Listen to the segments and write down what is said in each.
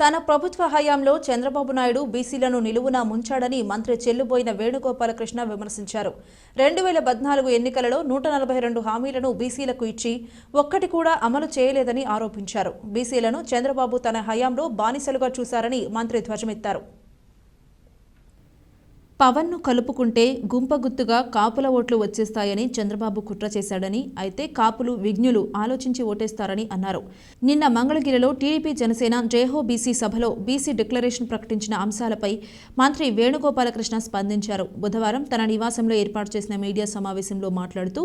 తన ప్రభుత్వ హయాంలో చంద్రబాబు నాయుడు బీసీలను నిలువున ముంచాడని మంత్రి చెల్లుబోయిన వేణుగోపాలకృష్ణ విమర్శించారు. రెండు వేల పద్నాలుగు ఎన్నికలలో నూట నలభై రెండు హామీలను బీసీలకు ఇచ్చి ఒక్కటి కూడా అమలు చేయలేదని ఆరోపించారు. బీసీలను చంద్రబాబు తన హయాంలో బానిసలుగా చూశారని మంత్రి ధ్వజమెత్తారు. పవన్ను కలుపుకుంటే గుంపగుత్తుగా కాపుల ఓట్లు వచ్చేస్తాయని చంద్రబాబు కుట్ర చేశాడని అయితే కాపులు విజ్ఞులు ఆలోచించి ఓటేస్తారని అన్నారు. నిన్న మంగళగిరిలో టీడీపీ జనసేన జయహో బీసీ సభలో బీసీ డిక్లరేషన్ ప్రకటించిన అంశాలపై మంత్రి వేణుగోపాలకృష్ణ స్పందించారు. బుధవారం తన నివాసంలో ఏర్పాటు చేసిన మీడియా సమావేశంలో మాట్లాడుతూ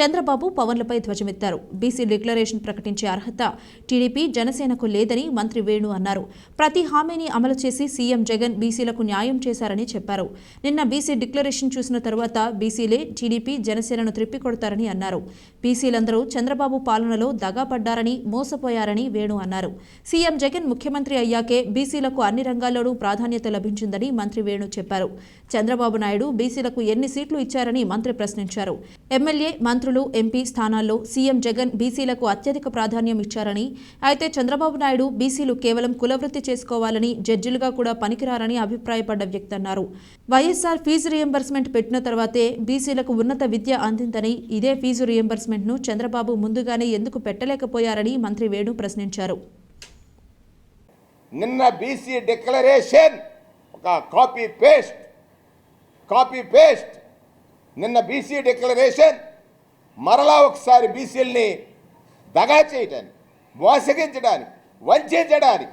చంద్రబాబు పవన్లపై ధ్వజమెత్తారు. బీసీ డిక్లరేషన్ ప్రకటించే అర్హత టీడీపీ జనసేనకు లేదని మంత్రి వేణు అన్నారు. ప్రతి హామీని అమలు చేసి సీఎం జగన్ బీసీలకు న్యాయం చేశారని చెప్పారు. నిన్న బీసీ డిక్లరేషన్ చూసిన తర్వాత బీసీలే టీడీపీ జనసేనను త్రిప్పికొడతారని అన్నారు. బీసీలందరూ చంద్రబాబు పాలనలో దగాపడ్డారని మోసపోయారని వేణు అన్నారు. సీఎం జగన్ ముఖ్యమంత్రి అయ్యాకే బీసీలకు అన్ని రంగాల్లోనూ ప్రాధాన్యత లభించిందని మంత్రి వేణు చెప్పారు. చంద్రబాబు నాయుడు బీసీలకు ఎన్ని సీట్లు ఇచ్చారని మంత్రి ప్రశ్నించారు. ఎమ్మెల్యే మంత్రులు ఎంపీ స్థానాల్లో సీఎం జగన్ బీసీలకు అత్యధిక ప్రాధాన్యం ఇచ్చారని అయితే చంద్రబాబు నాయుడు బీసీలు కేవలం కులవృత్తి చేసుకోవాలని జడ్జిలుగా కూడా పనికిరారని అభిప్రాయపడ్డ వ్యక్తి అన్నారు వైఎస్ఆర్ ఫీజు రియంబర్స్మెంట్ పెట్టిన తర్వాతే బీసీలకు ఉన్నత విద్య అందిందని ఇదే ఫీజు రియంబర్స్మెంట్ను చంద్రబాబు ముందుగానే ఎందుకు పెట్టలేకపోయారని మంత్రి వేణు ప్రశ్నించారు. నిన్న బీసీ డిక్లరేషన్ ఒక కాపీ పేస్ట్ కాపీ పేస్ట్. నిన్న బీసీ డిక్లరేషన్ మరలా ఒకసారి బీసీలని దగా చేయడానికి మోసగించడానికి వంచడానికి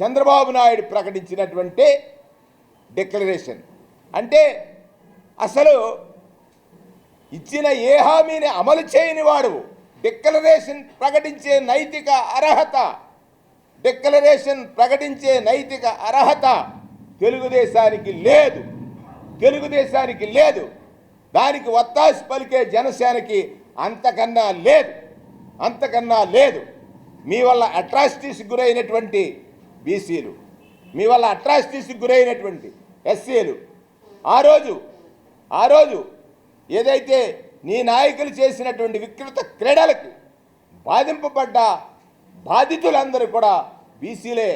చంద్రబాబు నాయుడు ప్రకటించినటువంటి డిక్లరేషన్. అంటే అసలు ఇచ్చిన ఏ హామీని అమలు చేయని వాడు డిక్లరేషన్ ప్రకటించే నైతిక అర్హత డిక్లరేషన్ ప్రకటించే నైతిక అర్హత తెలుగుదేశానికి లేదు. తెలుగుదేశానికి లేదు. దానికి ఒత్తాసు పలికే జనసేనకి అంతకన్నా లేదు. అంతకన్నా లేదు. మీ వల్ల అట్రాసిటీస్కి గురైనటువంటి బీసీలు మీ వల్ల అట్రాసిటీస్కి గురైనటువంటి ఎస్సీలు ఆ రోజు ఆ రోజు ఏదైతే నీ నాయకులు చేసినటువంటి వికృత క్రీడలకి బాధింపబడ్డ బాధితులందరూ కూడా బీసీలే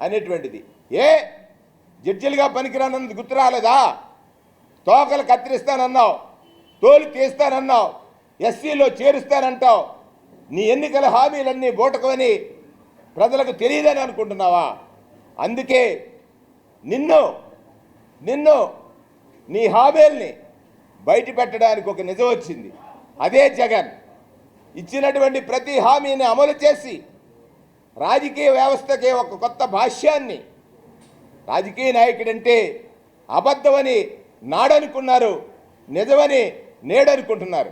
అనేటువంటిది. ఏ? జడ్జిలుగా పనికిరానందుకు గుర్తు రాలేదా? తోకలు కత్తిరిస్తానన్నావు తోలు తీస్తానన్నావు ఎస్సీలో చేరుస్తానంటావు నీ ఎన్నికల హామీలన్నీ బూటకమని ప్రజలకు తెలియదని అనుకుంటున్నావా? అందుకే నిన్ను నిన్ను నీ హామీల్ని బయట పెట్టడానికి ఒక నిజం వచ్చింది. అదే జగన్ ఇచ్చినటువంటి ప్రతి హామీని అమలు చేసి రాజకీయ వ్యవస్థకి ఒక కొత్త భాష్యాన్ని రాజకీయ నాయకుడంటే అబద్ధమని నాడనుకున్నారు నిజమని నేడనుకుంటున్నారు.